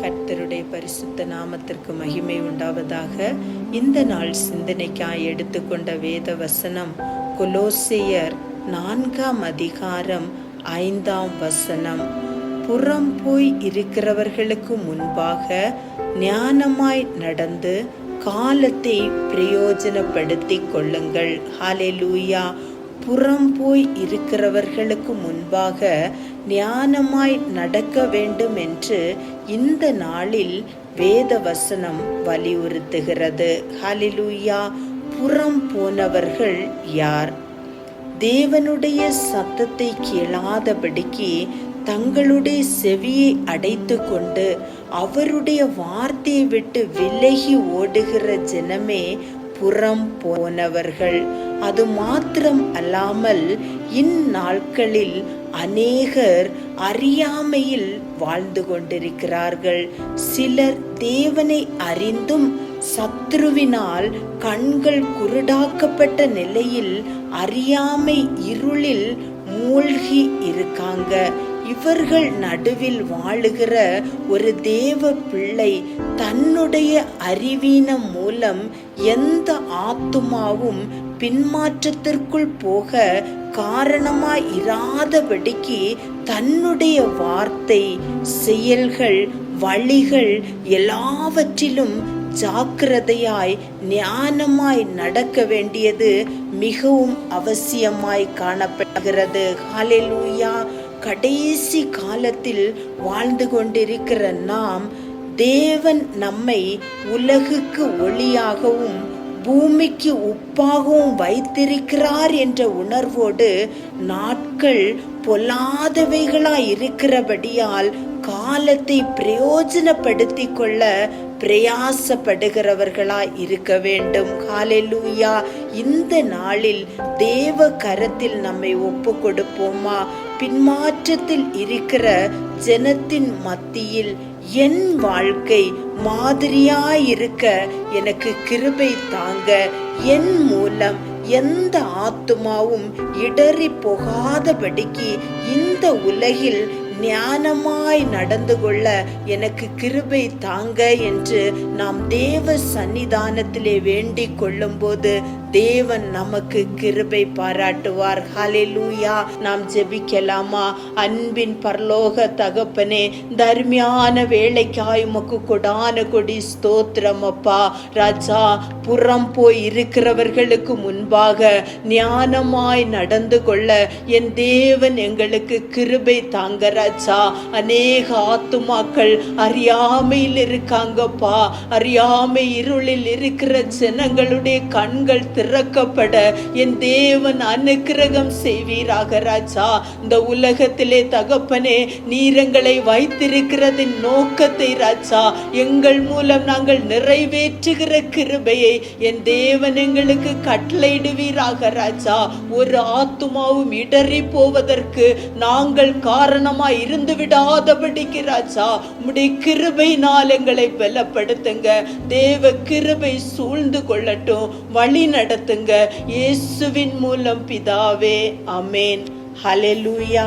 பரிசுத்த நாமத்திற்கு மகிமை உண்டாவதாக இந்த நாள் சிந்தனைக்காய் எடுத்துக்கொண்ட வேத வசனம் கொலோசியர் நான்காம் அதிகாரம் ஐந்தாம் வசனம். புறம் போய் இருக்கிறவர்களுக்கு முன்பாக ஞானமாய் நடந்து காலத்தை பிரயோஜனப்படுத்திக் கொள்ளுங்கள். ஹalleluya. புறம் போய் இருக்கிறவர்களுக்கு முன்பாக ஞானமாய் நடக்க வேண்டும் என்று இந்த நாளில் வேத வசனம் வலியுறுத்துகிறது. ஹலிலூயா புறம் போனவர்கள் யார்? தேவனுடைய சத்தத்தை கேளாதபடிக்கு தங்களுடைய செவியை அடைத்து கொண்டு அவருடைய வார்த்தையை விட்டு விலகி ஓடுகிற ஜனமே புறம் போனவர்கள். அது மாத்திரம் அல்லாமல் இந்நாட்களில் அநேகர் அறியாமையில் வாழ்ந்து கொண்டிருக்கிறார்கள். சிலர் தேவனை அறிந்தும் சத்ருவினால் கண்கள் குருடாக்கப்பட்ட நிலையில் அறியாமை இருளில் மூழ்கி இருக்காங்க. இவர்கள் நடுவில் வாழுகிற ஒரு தேவ பிள்ளை தன்னுடைய அறிவீனம் மூலம் எந்த ஆத்துமாவும் பின்மாற்றத்திற்குள் போக காரணமாய் இராதபடிக்கு தன்னுடைய வார்த்தை செயல்கள் வழிகள் எல்லாவற்றிலும் ஜாக்கிரதையாய் ஞானமாய் நடக்க வேண்டியது மிகவும் அவசியமாய் காணப்படுகிறது. ஹalleluya. கடைசி காலத்தில் வாழ்ந்து கொண்டிருக்கிற நாம் தேவன் நம்மை உலகுக்கு ஒளியாகவும் பூமிக்கு உப்பாகவும் வைத்திருக்கிறார் என்ற உணர்வோடு நாட்கள் பொல்லாதவைகளாய் இருக்கிறபடியால் காலத்தை பிரயோஜனப்படுத்திக் கொள்ள பிரயாசப்படுகிறவர்களாய் இருக்க வேண்டும். காலெலூயா இந்த நாளில் தேவ கரத்தில் நம்மை ஒப்பு கொடுப்போமா பின்மாற்றத்தில் இருக்கிற ஜனத்தின் மத்தியில் என் வாழ்க்கை மாதிரியாயிருக்க எனக்கு கிருபை தாங்க. என் மூலம் எந்த ஆத்துமாவும் இடறி போகாதபடிக்கு இந்த உலகில் ஞானமாய் நடந்து கொள்ள எனக்கு கிருபை தாங்க என்று நாம் தேவ சன்னிதானத்திலே வேண்டிக் கொள்ளும்போது தேவன் நமக்கு கிருபை பாராட்டுவார். ஹalleluya. நாம் ஜெபிக்கலாமா? அன்பின் பரலோக தகப்பனே தர்மியான வேலைக்காய் உமக்கு கொடான கொடி ஸ்தோத்திரம் அப்பா. ராஜா புறம் போய் இருக்கிறவர்களுக்கு முன்பாக ஞானமாய் நடந்து கொள்ள என் தேவன் எங்களுக்கு கிருபை தாங்க ராஜா அநேக ஆத்துமாக்கள் அறியாமையில் இருக்காங்கப்பா. அறியாமை இருளில் இருக்கிற ஜனங்களுடைய கண்கள் திறக்கப்பட என் தேவன் அனுக்கிரகம் செய்வீராக ராஜா. இந்த உலகத்திலே தகப்பனே நீரங்களை வைத்திருக்கிறதின் நோக்கத்தை ராஜா எங்கள் மூலம் நாங்கள் நிறைவேற்றுகிற கிருபையை என் தேவன் எங்களுக்கு கட்டளையிடுவீராக ராஜா. ஒரு ஆத்துமாவும் இடறி போவதற்கு நாங்கள் காரணமாய் இருந்து விடாதபடிக்கு ராஜா உம்முடைய கிருபையினால் எங்களை பலப்படுத்துங்க. தேவ கிருபை சூழ்ந்து கொள்ளட்டும் வழி நடத்துங்க. இயேசுவின் மூலம் பிதாவே amen hallelujah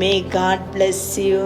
may God bless you